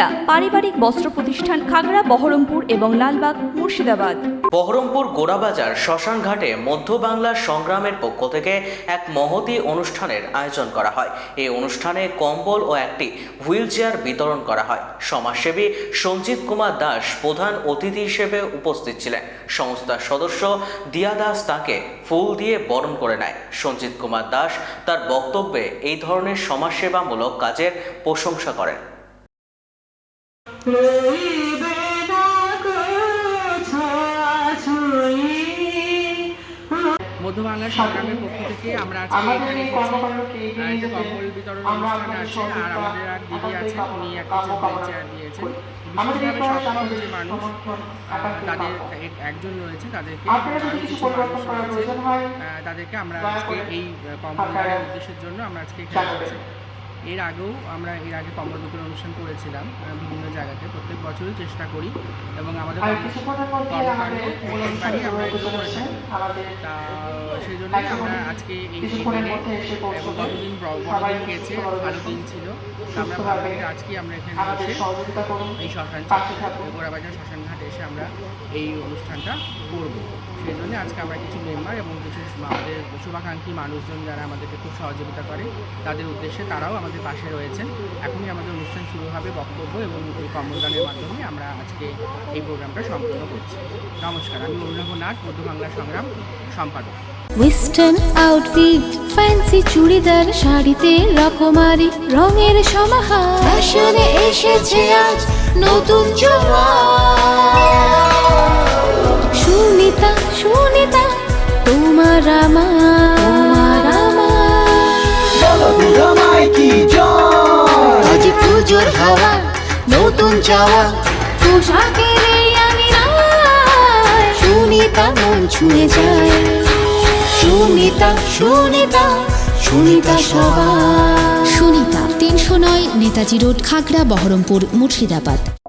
সুনিতা পারিবারিক বস্ত্র প্রতিষ্ঠান খাগড়া, বহরমপুর এবং লালবাগ, মুর্শিদাবাদ। বহরমপুর গোড়াবাজার শ্মশান ঘাটে মধ্য বাংলার সংগ্রামের পক্ষ থেকে এক মহতী অনুষ্ঠানের আয়োজন করা হয়। এই অনুষ্ঠানে কম্বল ও একটি হুইল চেয়ার বিতরণ করা হয়। সমাজসেবী সঞ্জিত কুমার দাস প্রধান অতিথি হিসেবে উপস্থিত ছিলেন। সংস্থার সদস্য দিয়া দাস তাকে ফুল দিয়ে বরণ করে নেয়। সঞ্জিত কুমার দাস তার বক্তব্যে এই ধরনের সমাজসেবামূলক কাজের প্রশংসা করেন। রইবে না মধ্য বাংলার পক্ষ থেকে আমরা আজকে এখানে এসেছি আর কম্বল বিতরণ অনুষ্ঠান আছে আর আমাদের এক দিদি আছেন উনি একটা হুইল চেয়ার দিয়েছেন। বিশেষভাবে সক্ষম যে মানুষ তাদের এক- একজন রয়েছে তাদেরকে কিছু মানুষ রয়েছে, তাদেরকে আমরা আজকে এই কম্বল উদ্দেশ্যের জন্য আমরা আজকে এখানে এর আগেও আমরা এর আগে কম্বল বিতরণ অনুষ্ঠান করেছিলাম বিভিন্ন জায়গাতে। প্রত্যেক বছরই চেষ্টা করি এবং আমাদের সেই জন্যই আমরা আজকে এই। কতদিন বড়দিন গেছে ভালো দিন ছিল আমরা সুস্থভাবে ভাবলাম যে আজকে আমরা এখানে এসে এই শ্মশান পাশে থাকুন। গোড়াবাজার শ্মশান ঘাটে এসে আমরা এই অনুষ্ঠানটা করব। সেই জন্য আজকে আমরা কিছু মেম্বার এবং কিছু আমাদের শুভাকাঙ্ক্ষী মানুষজন যারা আমাদেরকে খুব সহযোগিতা করে তাদের উদ্দেশ্যে তারাও আমাদের পাশে রয়েছেন। এখনই আমাদের অনুষ্ঠান শুরু হবে বক্তব্য এবং এই কর্মদানের মাধ্যমে আমরা আজকে এই প্রোগ্রামটা সম্পন্ন করছি। নমস্কার আমি অরুণাভ নাথ মধ্য বাংলা সংগ্রাম সম্পাদক। ওয়েস্টার্ন আউটফিট ফ্যান্সি চুড়িদার শাড়িতে রকমারি রঙের সমাহার। ফ্যাশনে এসেছে আজ নতুন সুনিতা সুনিতা তোমার আমার। আমার আজ পুজোর হাওয়া নতুন চাওয়া। পোশাকের আমি সুনিতা মন ছুঁয়ে যায়। সুনিতা সুনিতা সুনিতা সবার। সুনিতা তিনশো নয় নেতাজি রোড খাগড়া বহরমপুর মুর্শিদাবাদ।